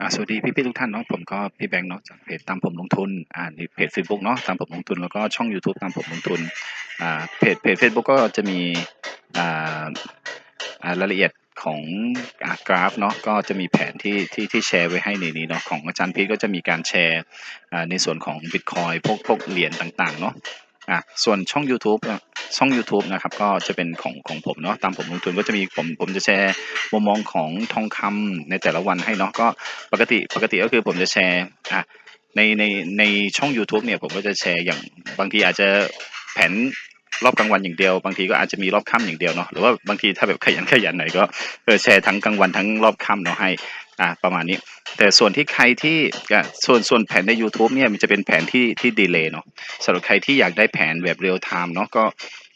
อ่าสวัสดีพี่ๆทุกท่านเนาะผมก็พี่แบงค์เนาะจากเพจตามผมลงทุนอ่าเพจ Facebook เนาะตามผมลงทุนแล้วก็ช่อง YouTube ตามผมลงทุนอ่าเพจเพจ Facebook ก็จะมีอ่าอ่ารายละเอียดของอกราฟเนาะก็จะมีแผนที่ที่ที่แชร์ไว้ให้ในนี้เนาะของอาจารย์พีทก็จะมีการแชร์อ่าในส่วนของ Bitcoin พวกพวกเหรียญต่างๆเนาะ อะส่วนช่อง YouTube ช่อง YouTube นะครับก็จะเป็นของของผมเนาะตามผมลงทุนก็จะมีผมผมจะแชร์มุมมองของทองคำในแต่ละวันให้เนาะก็ปกติปกติก็คือผมจะแชร์อะในในในช่อง YouTube เนี่ยผมก็จะแชร์อย่างบางทีอาจจะแผนรอบกลางวันอย่างเดียว บางทีก็อาจจะมีรอบค่ำอย่างเดียวเนาะหรือว่าบางทีถ้าแบบขยันขยันหน่อยก็เออแชร์ทั้งกลางวันทั้งรอบค่ำเนาะให้ อะประมาณนี้ แต่ส่วนที่ใครที่ส่วนส่วนแผนใน YouTube เนี่ยมันจะเป็นแผนที่ที่ดีเลย์เนาะสำหรับใครที่อยากได้แผนแบบเรียลไทม์เนาะก็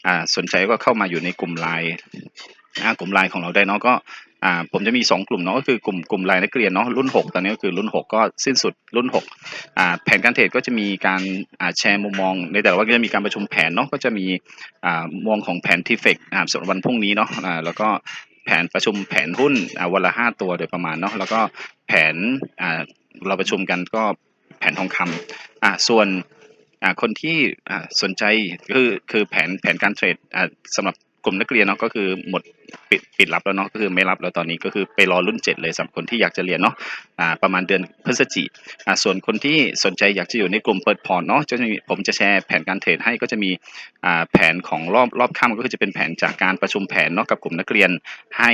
อ่าสนใจก็เข้ามาอยู่ในกลุ่มไลน์อ่ากลุ่มไลน์ของเราได้เนาะก็อ่าผมจะมี 2 กลุ่มเนาะก็คือกลุ่มกลุ่มไลน์นักเรียนเนาะรุ่น 6 ตอนนี้ก็คือรุ่น 6 ก็สิ้นสุดรุ่น6อ่าแผนการเทรดก็จะมีการอ่าแชร์มุมมอง ในแต่ละวันก็จะมีการประชุมแผนเนาะก็จะมีอ่ามองของแผนทีเฟกอ่าสำหรับวันพรุ่งนี้เนาะอ่าแล้วก็ แผนประชุมแผนหุ้นอ่าวันละห้าตัวโดยประมาณเนาะแล้วก็แผนอ่าเราประชุมกันก็แผนทองคำอ่าส่วนอ่าคนที่อ่าสนใจคือคือแผนแผนการเทรดอ่าสำหรับ กลุ่มนักเรียนเนาะก็คือหมดปิดปิดรับแล้วเนาะก็คือไม่รับแล้วตอนนี้ก็คือไปรอรุ่น 7 เลยสำหรับคนที่อยากจะเรียนเนาะอ่าประมาณเดือนพฤศจิอ่าส่วนคนที่สนใจอยากจะอยู่ในกลุ่มเปิดพอร์ตเนาะจะมีผมจะแชร์แผนการเทรดให้ก็จะมีอ่าแผนของรอบรอบค่ำก็คือจะเป็นแผนจากการประชุมแผนเนาะกับกลุ่มนักเรียนให้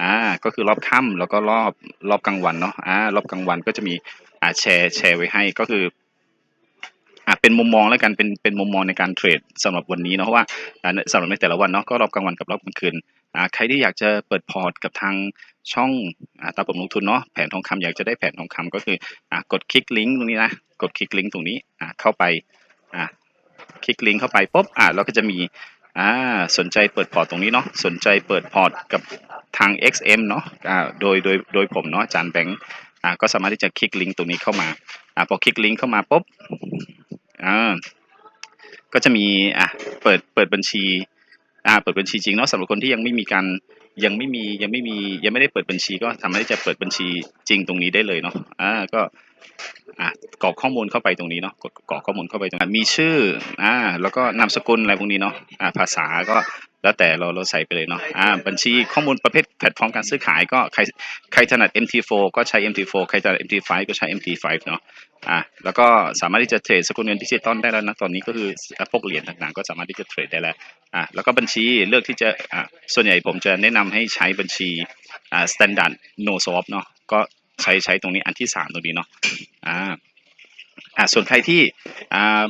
อ่าก็คือรอบค่ำแล้วก็รอบรอบกลางวันเนาะอ่ารอบกลางวันก็จะมีอ่าแชร์แชร์ไว้ให้ก็คือ อะเป็นมุมมองแล้วกันเป็นเป็นมุมมองในการเทรดสำหรับวันนี้เนาะเพราะว่าอ่าสำหรับในแต่ละวันเนาะก็รอบกลางวันกับรอบกลางคืนอ่าใครที่อยากจะเปิดพอร์ตกับทางช่องอ่าตาผมลงทุนเนาะแผนทองคำอยากจะได้แผนทองคำก็คืออ่ากดคลิกลิงก์ตรงนี้นะกดคลิกลิงก์ตรงนี้อ่าเข้าไปอ่าคลิกลิงก์เข้าไปปุ๊บอ่าแล้วก็จะมีอ่าสนใจเปิดพอร์ตตรงนี้เนาะสนใจเปิดพอร์ตกับทาง XM เนาะอ่าโดยโดยโดยผมเนาะอาจารย์แบงค์อ่าก็สามารถที่จะคลิกลิงก์ตรงนี้เข้ามาอ่าพอคลิกลิงก์เข้ามาปุ๊บ อ่าก็จะมีอะเปิดเปิดบัญชีอ่าเปิดบัญชีจริงเนาะสำหรับคนที่ยังไม่มีการยังไม่มียังไม่มียังไม่ได้เปิดบัญชีก็สามารถที่จะเปิดบัญชีจริงตรงนี้ได้เลยเนาะอ่าก็อะกรอกข้อมูลเข้าไปตรงนี้เนาะกดกรอกข้อมูลเข้าไปตรงนี้มีชื่ออ่าแล้วก็นามสกุลอะไรพวกนี้เนาะอ่าภาษาก็ แล้วแต่เราเราใส่ไปเลยเนาะอ่าบัญชีข้อมูลประเภทแพลตฟอร์มการซื้อขายก็ใครใครถนัด MT4 ก็ใช้ MT4 ใครถนัด MT5 ก็ใช้ MT5 เนาะอะแล้วก็สามารถที่จะเทรดสกุลเงินดิจิตอลได้แล้วนะตอนนี้ก็คือพวกเหรียญต่างๆ ก็สามารถที่จะเทรดได้แล้วอะแล้วก็บัญชีเลือกที่จะอะส่วนใหญ่ผมจะแนะนำให้ใช้บัญชีอ่า standard no swap เนาะก็ใช้ใช้ตรงนี้อันที่สามตรงนี้เนาะอ่าอะส่วนใครที่อ่า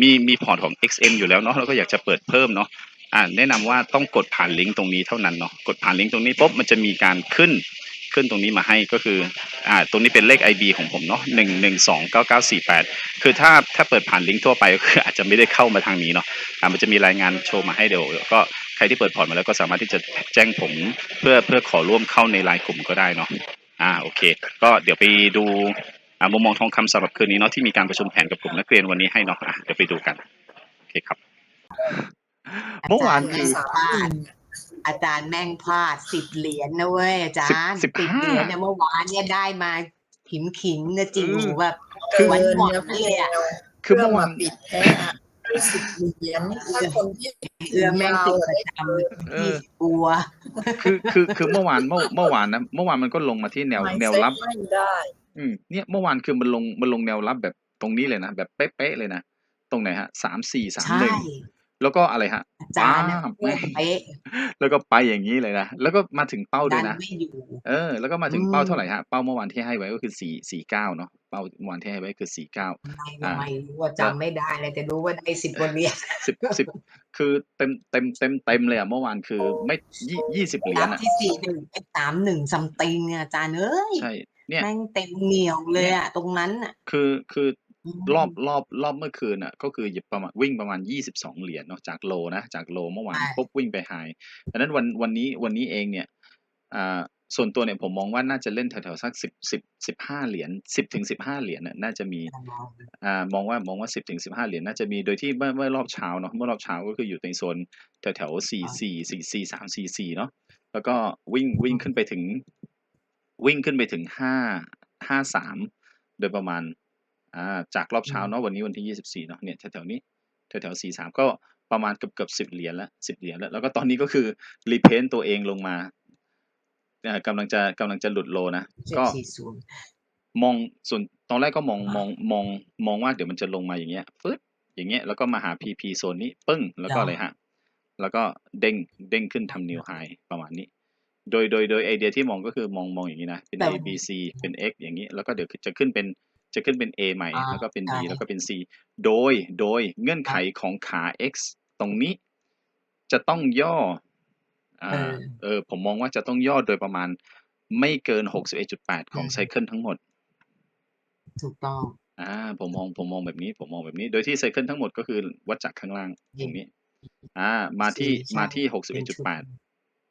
มีมีพอร์ตของ XM อยู่แล้วเนาะแล้วก็อยากจะเปิดเพิ่มเนาะ อ่าแนะนำว่าต้องกดผ่านลิงก์ตรงนี้เท่านั้นเนาะกดผ่านลิงก์ตรงนี้ปุ๊บมันจะมีการขึ้นขึ้นตรงนี้มาให้ก็คืออ่าตรงนี้เป็นเลข IB ของผมเนาะหนึ่งหนึ่งสองเก้าเก้าสี่แปดคือถ้าถ้าเปิดผ่านลิงก์ทั่วไปก็คืออาจจะไม่ได้เข้ามาทางนี้เนาะอ่ามันจะมีรายงานโชว์มาให้เดี๋ยวก็ใครที่เปิดพอร์ตมาแล้วก็สามารถที่จะแจ้งผมเพื่อเพื่อขอร่วมเข้าในไลน์กลุ่มก็ได้เนาะอ่าโอเค ก็เดี๋ยวไปดูอ่ามุมมองทองคำสำหรับคืนนี้เนาะที่มีการประชุมแผนกับกลุ่มนักเรียนวันนี้ให้เนาะอะเดี๋ยวไปดูกันโอเคครับ เมื่อวานคือพลาดอาจารย์แม่งพลาดสิบเหรียญนะเว้ยอาจารย์สิบสิบห้าเหรียญเนี่ยเมื่อวานเนี่ยได้มาขิมขิงๆนะจริงอืมแบบคือหวานหวานเลยอะคือเมื่อวานปิดแพ้สิบเหรียญถ้าคนที่เอือแม่งติดประจเอำยี่อสิบตัว คือคือคือเมื่อวานเมื่อเมื่อวานนะเมื่อวานมันก็ลงมาที่แนวแนวรับไม่ได้อืมเนี่ยเมื่อวานคือมันลงมันลงแนวรับแบบตรงนี้เลยนะแบบเป๊ะๆเลยนะตรงไหนฮะสามสี่สามใช่หนึ่ง แล้วก็อะไรฮะอาจารย์เนี่ยป๊าบพูดเป๊ะ แล้วก็ไปอย่างนี้เลยนะ แล้วก็มาถึงเป้าด้ดัวยนนะ ไม่อยู่ เออ แล้วก็มาถึงเป้าอืมเท่าไหร่ฮะเป้าเมื่อวานที่ให้ไว้ก็คือสี่สี่เก้าเนาะ เป้าเมื่อวานที่ให้ไว้คือสี่เก้าไม่อ่าไม่รู้ว่าจำไม่ได้เลย แต่รู้ว่าได้สิบกว่าเหรียญสิบสิบคือเต็ม เต็ม เต็ม เต็มเลยอะเมื่อวานคือไม่ ยี่ยี่สิบเหรียรัญบอะ ที่สี่หนึ่งไอ้สามหนึ่งซัมติงเนี่ยอาจารย์เอ้ย ใช่ เนี่ย แม่งเต็มเหนียวเลยอะตรงนั้นอะ คือ คือม รอบรอบรอบเมื่อคืนอะ ก็คือหยิบประมาณวิ่งประมาณยี่สิบสองเหรียญเนาะจากโลนะจากโลเมื่อวานใช่ปุ๊บวิ่งไปไฮดังนั้นวันวันนี้วันนี้เองเนี่ยอ่าส่วนตัวเนี่ยผมมองว่าน่าจะเล่นแถวๆสักสิบสิบสิบห้าเหรียญสิบถึงสิบห้าเหรียญน่ะน่าจะมีอ่ามองว่ามองว่าสิบถึงสิบห้าเหรียญน่าจะมีโดยที่เมื่อเมื่อรอบเช้าเนาะเมื่อรอบเช้าก็คืออยู่ในโซนแถวแถวสี่สี่สี่สี่สามสี่สี่เนาะแล้วก็วิ่งวิ่งขึ้นไปถึง วิ่งขึ้นไปถึงห้าห้าสามโดยประมาณ อ่าจากรอบเช้าอืมเนาะวันนี้วันที่ยี่สิบสี่เนาะเนี่ยแถวๆนี้แถวๆสี่สามก็ประมาณเกือบเกือบสิบเหรียญละสิบเหรียญแล้วแล้วก็ตอนนี้ก็คือรีเพนตัวเองลงมาอ่ากำลังจะกำลังจะหลุดโลนะเจ็ดก็สี่ศูนย์มองส่วนตอนแรกก็มองอ่ามองมองมองว่าเดี๋ยวมันจะลงมาอย่างเงี้ยฟึดอย่างเงี้ยแล้วก็มาหา PP โซนนี้ปึ้งแล้วก็เหรออะไรฮะแล้วก็เด้งเด้งขึ้นทำนิวไฮประมาณนี้ โดยโดยโดยไอเดียที่มองก็คือมองมองอย่างนี้นะ เป็นแต่ A B C เป็น X อย่างนี้ แล้วก็เดี๋ยวจะขึ้นเป็น จะขึ้นเป็น A ใหม่อ่าแล้วก็เป็น B ใช่แล้วก็เป็น C โดยโดยเงื่อนไขของขา X ตรงนี้ จะต้องย่ออ่าเออเออผมมองว่าจะต้องย่อโดยประมาณ ไม่เกิน61.8ของอืมไซเคิลทั้งหมด ถูกต้อง อ่า ผมมองผมมองแบบนี้ ผมมองแบบนี้ โดยที่ไซเคิลทั้งหมดก็คือวัดจากข้างล่างตรงนี้ อ่า มาที่สี่ใช่มาที่หกสิบเป็เอ็นดจุดชุดแปด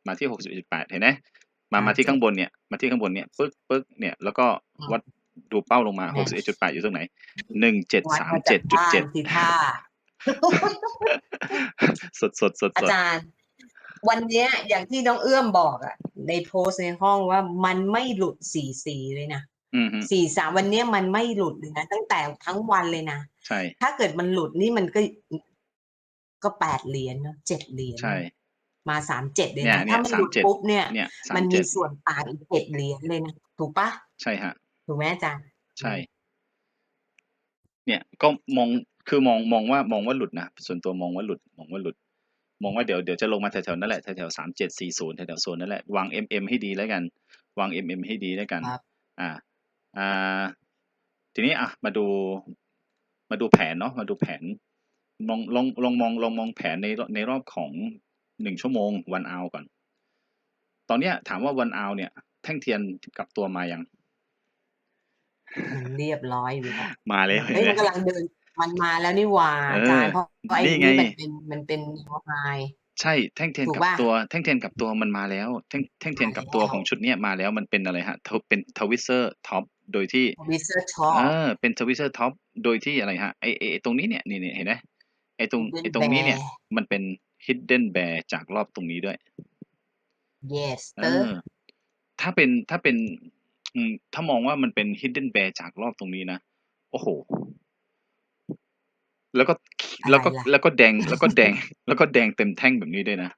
มาที่หกสิบเอ็ดจุดแปดเห็นไหมมาอ่ามาที่ใช่ข้างบนเนี่ย มาที่ข้างบนเนี่ยปึ๊กปึ๊กเนี่ย แล้วก็อืมวัด ดูเป้าลงมาแน่หกสิบเอ็ดจุดแปดอยู่ตรงไหนหนึ่งเจ็ดวัดสามมาจาเจ็กดจุดบ้านเจ็ดสิท่าสดสดสดอาสดจารย์ วันเนี้ย อย่างที่น้องเอื้อมบอกอะในโพสต์ในห้องว่ามันไม่หลุดสี่สี่เลยนะอืมฮึสี่สามวันเนี้ยมันไม่หลุดเลยนะตั้งแต่ทั้งวันเลยนะใช่ถ้าเกิดมันหลุดนี่มันก็ ก็แปดเหรียญเนาะเจ็ดเหรียญใช่มาสามเจ็ดเลยเนี่ยนะเนี่ยถ้ามันหลุด37ปุ๊บเนี่ยเนี่ยสามัมนมีเจ็ดส่วนต่างอีกเจ็ดเหรียญเลยนะถูกปะใช่ฮะ ถูกไหมอาจารย์ใช่ เนี่ย ก็มองคือมองมองว่ามองว่าหลุดนะส่วนตัวมองว่าหลุด มองว่าหลุด มองว่าเดี๋ยวเดี๋ยวจะลงมาแถวๆนั่นแหละแถวๆสามเจ็ดสี่ศูนย์แถวๆโซนนั่นแหละวาง MM ให้ดีแล้วกัน วาง MM ให้ดีแล้วกัน ครับ อ่า อ่า ทีนี้อะมาดู มาดูแผนเนาะ มาดูแผน มองลองลองมองลองมองแผนในในรอบของหนึ่งชั่วโมงวันเอาก่อน ตอนเนี้ยถามว่าวันเอาเนี่ย แท่งเทียนกลับตัวมายังอืม เรียบร้อยอยู่แล้วมาแล้วเห็นเฮ้ยไหมมันกำลังเดิน มันมาแล้วนี่หว่าเอออาจารย์เพราะเพราะไอ้นี่นี่ไงมันเป็นมันเป็นไฮใช่แท่งเทียนถูกกับป่ะตัวแท่งเทียนกับตัวมันมาแล้ว แท่งแท่งเทียนกับตัวมาแล้วของชุดเนี้ยมาแล้วมันเป็นอะไรฮะทวเป็นทวิสเซอร์ท็อปโดยที่วิเซอร์ช็อปเออเป็นทวิสเซอร์ท็อปโดยที่อะไรฮะไอไอไอ้ตรงนี้เนี่ยนี่นี่เห็นไหมไอตรง Hidden ไอตรงนี้เนี่ย Bear มันเป็น hidden bear จากรอบตรงนี้ด้วย yes เอเตอร์อถ้าเป็นถ้าเป็น อืมถ้ามองว่ามันเป็น hidden bear จากรอบตรงนี้นะ โอ้โห แล้วก็แล้วก็แล้วก็แดงแล้วก็แดง แล้วก็แดงเต็มแท่งแบบนี้ด้วยนะ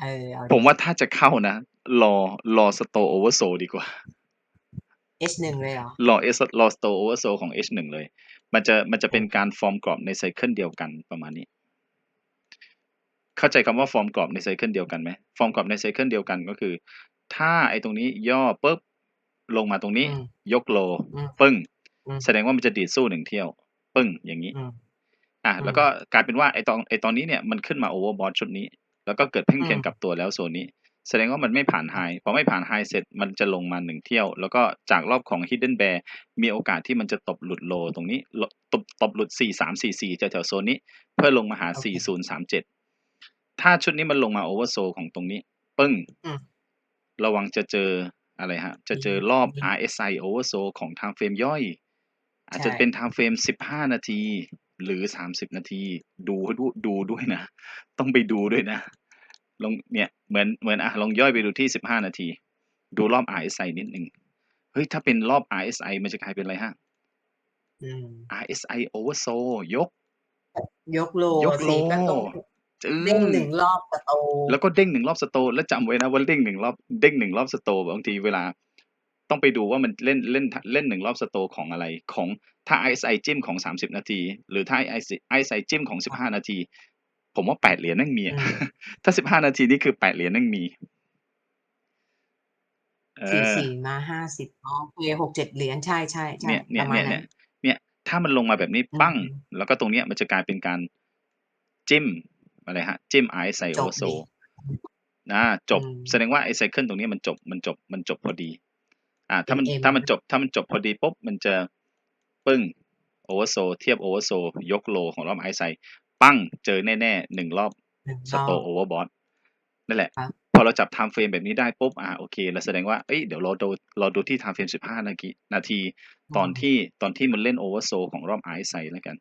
เออ เอาผมว่าถ้าจะเข้านะ รอรอสโตโอเวอร์โซดีกว่า H หนึ่งเลยเหรอ รอเอสรอสโตโอเวอร์โซของ H หนึ่งเลย มันจะมันจะเป็นการฟอร์มกรอบในไซเคิลเดียวกันประมาณนี้ เข้าใจคำว่าฟอร์มกรอบในไซเคิลเดียวกันไหมฟอร์มกรอบในไซเคิลเดียวกันก็คือ ถ้าไอ้ตรงนี้ย่อปุ๊บ ลงมาตรงนี้อืมยกโลอืมปึ้งอืมแสดงว่ามันจะดีดสู้หนึ่งเที่ยว ปึ้งอย่างนี้อืมอะอืมแล้วก็กลายเป็นว่าไอ้ตอนไอ้ตอนนี้เนี่ยมันขึ้นมาโอเวอร์บอทชุดนี้ แล้วก็เกิดเพ่งเทียนอืมกลับตัวแล้วโซนนี้ แสดงว่ามันไม่ผ่านไฮพอไม่ผ่านไฮเสร็จมันจะลงมาหนึ่งเที่ยว แล้วก็จากรอบของ Hidden Bear มีโอกาสที่มันจะตบหลุดโลตรงนี้ลตบตบหลุดสี่สามสี่สี่แถวๆโซนนี้ เพื่อลงมาหาโอเคสี่ศูนย์สามเจ็ดถ้าชุดนี้มันลงมาโอเวอร์โซของตรงนี้ ปึ้งอืมระวังจะเจอ อะไรฮะ จะเจอรอบอืม RSI oversold ของทางเฟรมย่อย อาจจะใช่เป็นทางเฟรมสิบห้านาที หรือสามสิบนาที ดูดูดูด้วยนะ ต้องไปดูด้วยนะ ลองเนี่ย เหมือนเหมือนอะลองย่อยไปดูที่สิบห้านาที ดูรอบ RSI นิดหนึ่งเฮ้ย ถ้าเป็นรอบ RSI มันจะกลายเป็นอะไรฮะอืม RSI oversold ยก ยกโลยกโลสิก็ต้องอืม เด้งหนึ่งรอบกระโตแล้วก็เด้งหนึ่งรอบสโตร์แล้วจำไว้นะว่าเด้งหนึ่งรอบเด้งหนึ่งรอบสโตร์บางทีเวลา ต้องไปดูว่ามันเล่นเล่นเล่นหนึ่งรอบสโตร์ของอะไรของถ้า ISI จิ้มของสามสิบนาที หรือถ้า ISI ISI จิ้มของสิบห้านาที ผมว่าแปดเหรียญนั่งมีอะอืมถ้าสิบห้านาทีนี่คือแปดเหรียญนั่งมีเอสี่อสี่มาห้าสิบโอเคหกเจ็ดเหรียญใช่ใช่ใช่เนี่ยเนี่ปยระมาณเนี่ยนั้เนี่ยนเนี่ย ถ้ามันลงมาแบบนี้อืมปั้ง แล้วก็ตรงเนี้ยมันจะกลายเป็นการจิ้ม อะไรฮะ จิ้ม RSI จบ oversold ดินะจบอืมแสดงว่าไอ้ไซเคิลตรงนี้มันจบมันจบมันจบพอดี อ่า ถ้ามันเป็น M ถ้ามันจบถ้ามันจบพอดีปุ๊บมันจะปึ้งโอเวอร์โซเทียบโอเวอร์โซยกโลของรอบไอไซปั้งเจอแน่ๆหนึ่งรอบหนึ่งสรอโตบโอเวอร์บอทนั่นแหละครับพอเราจับไทม์เฟรมแบบนี้ได้ปุ๊บอ่าโอเคเราแสดงว่าเอ้ยเดี๋ยวเราดูเราดูที่ไทม์เฟรมสิบห้านาทีนาที ตอนที่ตอนที่มันเล่นโอเวอร์โซของรอบไอไซแล้วกัน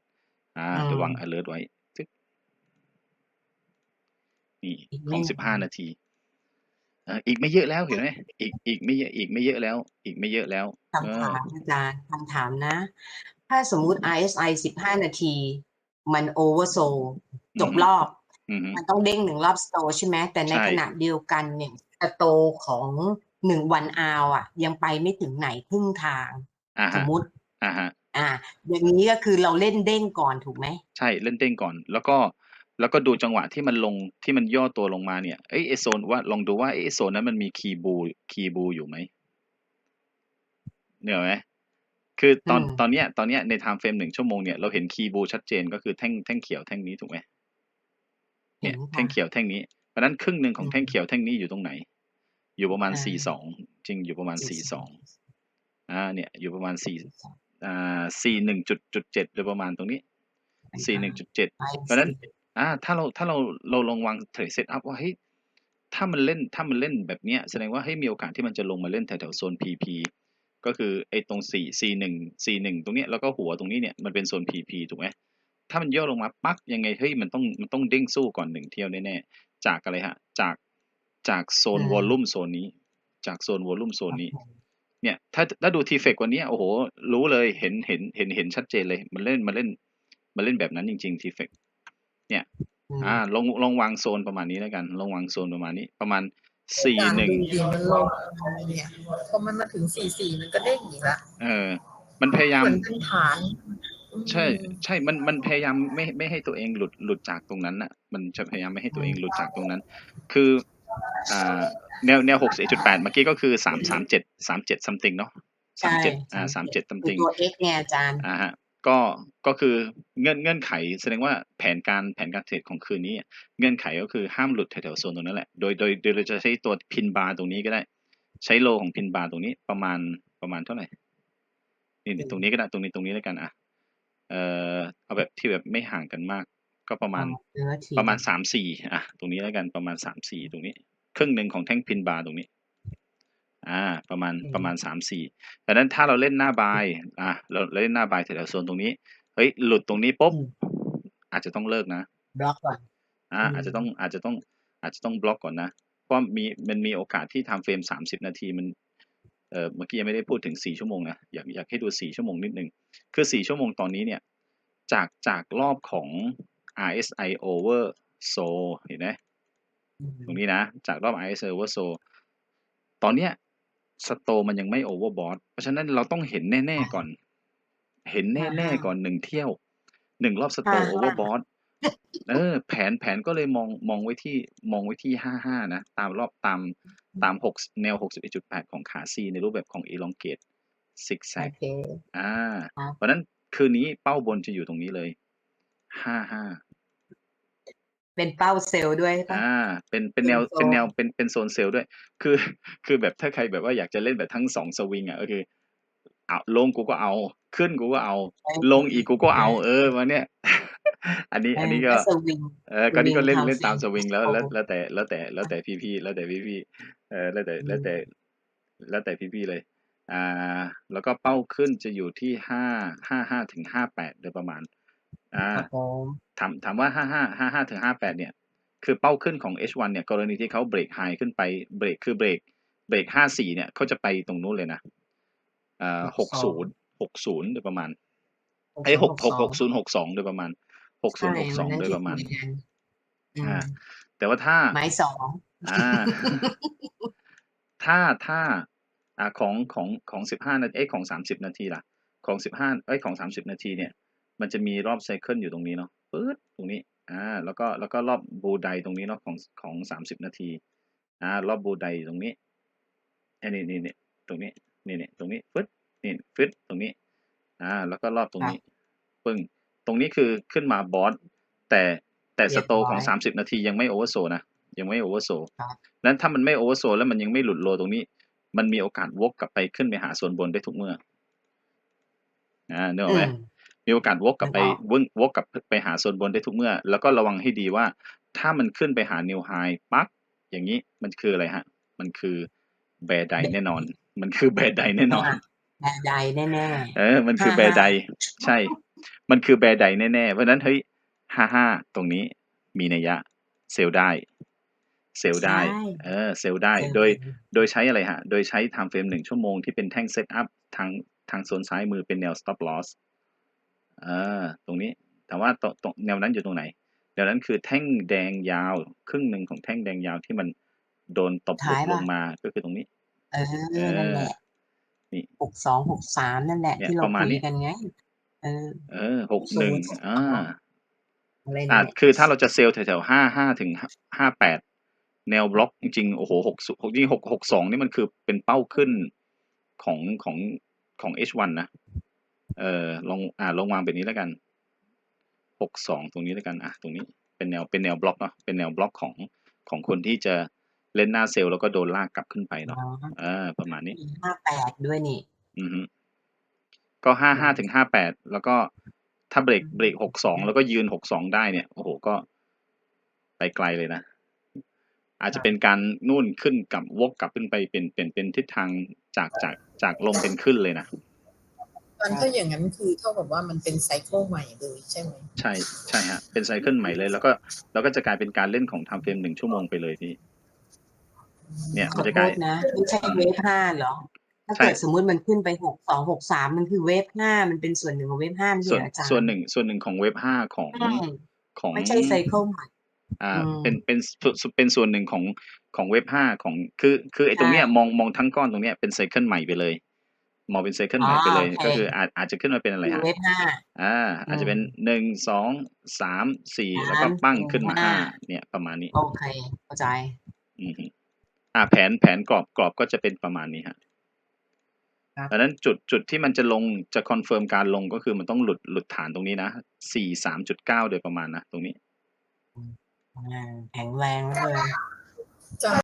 อ่าอืมเดี๋ยววาง alert ไว้ตึ๊ก นี่อีกขไม่องสิบห้านาทีเอ่ออีกไม่เยอะแล้วเห็นไหมอีกอีกไม่เยอะอีกไม่เยอะแล้ว อีกไม่เยอะแล้วคำถามอาจารย์คำถามนะ ถ้าสมมุติ RSI สิบห้านาที มันโอเวอร์โซจบรอบอืมมันต้องเด้งหนึ่งรอบสโตใช่ไหมแต่ในใช่ขณะเดียวกันเนี่ยสโตของหนึ่งวันอาวอะ ยังไปไม่ถึงไหนครึ่งทางอ่าสฮะมมติอ่าฮะอ่า อย่างนี้ก็คือเราเล่นเด้งก่อนถูกไหม ใช่เล่นเด้งก่อน แล้วก็ แล้วก็ดูจังหวะที่มันลงที่มันย่อตัวลงมาเนี่ยเอ้ยไอโซนว่าลองดูว่าไอโซนนั้นมันมีคีย์บูคีย์บูอยู่ไหมเนี่ยไหมคือตอนอืมตอนเนี้ยตอนเนี้ยในไทม์เฟรมหนึ่งชั่วโมงเนี่ยเราเห็นคีย์บูชัดเจนก็คือแท่งแท่งเขียวแท่งนี้ถูกไหมเห็เนี่ยนแท่งค่ะเขียวแท่งนี้เพราะฉะนั้นครึ่งหนึ่งของอืมแท่งเขียวแท่งนี้อยู่ตรงไหน อยู่ประมาณอ่าสี่สองจริงอยู่ประมาณสี่สองอ่าเนี่ยอยู่ประมาณสี่อ่าสี่หนึ่งจุดจุดเจ็ดโดยประมาณตรงนี้สี่หนึ่งจุดเจ็ดไปเพราะฉะนั้นสิ อ่าถ้าเราถ้าเราเราลองวางเทรดเซตอัพว่าเฮ้ยถ้ามันเล่นถ้ามันเล่นแบบเนี้ยแสดงว่าเฮ้ยมีโอกาสที่มันจะลงมาเล่นแถวๆโซน PP ก็คือไอ้ตรงสี่สี่หนึ่งสี่หนึ่งตรงเนี้ยแล้วก็หัวตรงนี้เนี่ยมันเป็นโซน PP ถูกไหมถ้ามันย่อลงมาปักยังไงเฮ้ยมันต้องมันต้องเด้งสู้ก่อนหนึ่งเที่ยวแน่ๆจากอะไรฮะจากจากโซนวอลลุ่มโซนนี้ จากโซนวอลลุ่มโซนนี้ เนี่ยถ้าถ้าดูทีเฟกวันเนี้ยโอ้โห รู้เลยเห็นเห็นเห็นเห็นชัดเจนเลย มันเล่นมาเล่นมาเล่นแบบนั้นจริงๆทีเฟก อืมอ่าลองลองวางโซนประมาณนี้แล้วกันลองวางโซนประมาณนี้ ประมาณสี่การหนึ่งดูดิมันลงเนี่ยพอมันมาถึงสี่สี่มันก็เด้งอีกละเออ มันพยายามเหมือนเป็นฐาน ใช่ ใช่ มันมันพยายามไม่ไม่ให้ตัวเองหลุดหลุดจากตรงนั้นน่ะ มันจะพยายามไม่ให้ตัวเองหลุดจากตรงนั้น คืออ่าแนวแนวหกสิบจุดแปดเมื่อกี้ก็คือสามสามเจ็ดสามเจ็ดซัมติงเนาะสามเจ็ดอ่าสามเจ็ดซัมคือติงตัว X ไงอาจารย์อ่าฮะ ก็ก็คือเงื่อนเงื่อนไขแสดงว่าแผนการแผนการเทรดของคืนนี้ เงื่อนไขก็คือห้ามหลุดแถวๆโซนตรงนั้นแหละ โดยโดยโดยเราจะใช้ตัวพินบาร์ตรงนี้ก็ได้ ใช้โลของพินบาร์ตรงนี้ประมาณประมาณเท่าไหร่นี่นี่ตรงนี้ก็ได้ตรงนี้ตรงนี้แล้วกันอะเอ่อเอาแบบที่แบบไม่ห่างกันมาก ก็ประมาณเนื้อทีประมาณสามสี่อะ ตรงนี้แล้วกันประมาณสามสี่ตรงนี้ ครึ่งหนึ่งของแท่งพินบาร์ตรงนี้ อ่าประมาณประมาณสามสี่แต่นั้นถ้าเราเล่นหน้าบายอะเราเราเล่นหน้าบายแถวๆโซนตรงนี้เฮ้ยหลุดตรงนี้ปุ๊บอาจจะต้องเลิกนะบล็อกก่อนอ่าอืมอาจจะต้องอาจจะต้องอาจจะต้องบล็อกก่อนนะเพราะมีมันมีโอกาสที่ทำเฟรมสามสิบนาทีมันเอ่อเมื่อกี้ยังไม่ได้พูดถึงสี่ชั่วโมงนะอยากอยากให้ดูสี่ชั่วโมงนิดนึงคือสี่ชั่วโมงตอนนี้เนี่ยจากจากรอบของ RSI over so เห็นไหมตรงนี้นะ จากรอบ IS over so ตอนเนี้ย สโตมันยังไม่ overbought เพราะฉะนั้นเราต้องเห็นแน่ ๆ ก่อน เห็นแน่อ่าๆก่อนหนึ่งเที่ยวหนึ่งรอบสโตอ่าฮะ overbought เออ แผนแผนก็เลยมองมองไว้ที่มองไว้ที่ห้าห้านะ ตามรอบตามตามหกแนวหกสิบเอ็ดจุดแปดของขาซีในรูปแบบของ elongate โอ zigzag เคอ่าครับเพราะฉะนั้นคืนนี้เป้าบนจะอยู่ตรงนี้เลยห้าห้า เป็นเป้าเซลล์ด้วยปะอ่า เป็นเป็นแนวเป็นโซนเป็นแนวเป็นเป็นโซนเซลล์ด้วย คือ คือแบบถ้าใครแบบว่าอยากจะเล่นแบบทั้งสองสวิงอะก็คือเอาลงกูก็เอา ขึ้นกูก็เอา ลงอีกกูก็เอา เออมาเนี่ยอันนี้อันนี้ก็สวิงเออก็นี่ก็เล่นสวิงเล่นตามทำสวิงแล้วโอ้แล้วแล้วแต่แล้วแต่แล้วแต่พี่พี่ๆแล้วแต่พี่พี่ๆเออแล้วแต่แล้วแต่แล้วแต่พี่พี่ๆเลย อ่า แล้วก็เป้าขึ้นจะอยู่ที่ห้าห้าห้าถึงห้าแปดโดยประมาณ อ่าครับผม ถาม ถามว่าห้าห้าห้าห้าถึงห้าแปดเนี่ย คือเป้าขึ้นของ H1 เนี่ย กรณีที่เขาเบรกไฮขึ้นไป เบรก คือเบรก เบรกห้าสี่เนี่ย เขาจะไปตรงนู้นเลยนะอ่าหกศูนย์หกศูนย์โดยประมาณไอ้หกหกหกศูนย์หกสองโดยประมาณ หกศูนย์หกสองโดยประมาณอ่าแต่ว่าถ้า ไม้สองอ่าถ้า ถ้า อ่า ของ ของ ของสิบห้านาทีเอ้ยของสามสิบนาทีล่ะ ของสิบห้าเอ้ยของสามสิบนาทีเนี่ย มันจะมีรอบไซเคิลอยู่ตรงนี้เนาะปื๊ดตรงนี้อ่าแล้วก็แล้วก็รอบบูไดตรงนี้เนาะของของสามสิบนาทีอ่ารอบบูไดตรงนี้ไอ้นี่นี่นี่ตรงนี้นี่นี่ตรงนี้ฟึดนี่ฟึดตรงนี้อ่าแล้วก็รอบตรงนี้ปึ้งตรงนี้คือขึ้นมาบอสแต่แต่สโตของสามสิบนาทียังไม่โอเวอร์โซนะยังไม่โอเวอร์โซนั้นถ้ามันไม่โอเวอร์โซแล้วมันยังไม่หลุดโลตรงนี้ มันมีโอกาสวกกลับไปขึ้นไปหาส่วนบนได้ทุกเมื่ออ่าเนกอะไหมอื มมีโอกาสวกกลับไปนึกออกวงวกกลับไปหาโซนบนได้ทุกเมื่อ แล้วก็ระวังให้ดีว่า ถ้ามันขึ้นไปหานิวไฮปักอย่างนี้มันคืออะไรฮะ มันคือแบร์ไดแน่นอน มันคือแบร์ไดแน่นอนแบร์ไดแน่เออ มันคือแบร์ไดใช่ มันคือแบร์ไดแน่ๆเพราะฉะนั้นเฮ้ยห้าห้าตรงนี้มีนัยยะ เซลล์ได้ เซลล์ได้ใช่เออ เซลล์ได้เออโดย โดยใช้อะไรฮะ โดยใช้ time frame หนึ่งชั่วโมงที่เป็นแท่งเซตอัพทางทางโซนซ้ายมือเป็นแนว stop loss เออตรงนี้แต่ว่าตรงตรงแนวนั้นอยู่ตรงไหนแนวนั้นคือแท่งแดงยาว ครึ่งหนึ่งของแท่งแดงยาวที่มันโดนตบหลุท้าดยลปะงมาก็คือตรงนี้ เออนั่นแหละนี่หกสองหกสามนั่นแหละเนี่ยที่เราประมาณคุนี้ยกันไงเออเออหกหนึ่งศูนย์อ่าอะไรอ่านั่นแหละคือถ้าเราจะเซลล์แถวๆห้าห้าถึงห้าแปดแนวบล็อกจริงๆโอ้โหหกหกจริงหกหกสองนี่มันคือเป็นเป้าขึ้นของของของ H1 นะ เออลองอ่าลองวางแบบนี้แล้วกันหกสองตรงนี้แล้วกันอะตรงนี้เป็นแนวเป็นแนวบล็อกเนาะเป็นแนวบล็อกของของคนที่จะเล่นหน้าเซลล์แล้วก็โดนลากกลับขึ้นไปอ๋เนาะอเออประมาณนี้มีห้าแปดด้วยนี่ อือฮึก็ห้าห้าถึงห้าแปดแล้วก็ถ้าเบรกเบรกหกสองแล้วก็ยืนหกสองได้เนี่ยโอ้โหก็ไปไกลเลยนะ อาจจะเป็นการนู่นขึ้นกลับวกกลับขึ้นไปเป็นเป็นเป็นทิศทางจากจากจากลงเป็นขึ้นเลยนะ มันถ้าอย่างนั้นคือเท่ากับว่ามันเป็นไซเคิลใหม่เลยใช่ไหมใช่ใช่ฮะเป็นไซเคิลใหม่เลย แล้วก็แล้วก็จะกลายเป็นการเล่นของทำเฟรมหนึ่งชั่วโมงไปเลยพี่ เนี่ยขมัอนจะโทกลายษนะไม่ใช่เวฟห้าเหรอถ้าใช่เกิดสมมุติมันขึ้นไปหกสองหกสามมันคือเวฟห้ามันเป็นส่วนหนึ่งของเวฟห้าไม่ส่ใช่วนเหรออาจารย์ส่วนหนึ่งส่วนหนึ่งของเว็บห้าของใช่ของไม่ใช่ไซเคิลใหม่อ่าอืมเป็นเป็นส่วนเป็นส่วนหนึ่งของของเว็บห้าของคือคือไอ้ตรงเนี้ยใช่มองมองทั้งก้อนตรงเนี้ยเป็นไซเคิลใหม่ไปเลย มองเป็นไซเคิลใหม่ไปเลยอ๋อโอเคก็คืออาจอาจจะขึ้นมาเป็นอะไรคือฮะ เวฟห้าอ่าอาจจะเป็นอืมหนึ่งสองสามสี่สามแล้วก็ปั้งสี่ขึ้นมาห้าห้าเนี่ยประมาณนี้ โอเค เข้าใจ อืมฮึอ่าแผนแผนกรอบกรอบก็จะเป็นประมาณนี้ฮะครับดังนั้นจุดจุดที่มันจะลงจะคอนเฟิร์มการลงก็คือมันต้องหลุดหลุดฐานตรงนี้นะสี่สามจุดเก้าโดยประมาณนะตรงนี้อ่าแข็งแรงเหลือเกินจะ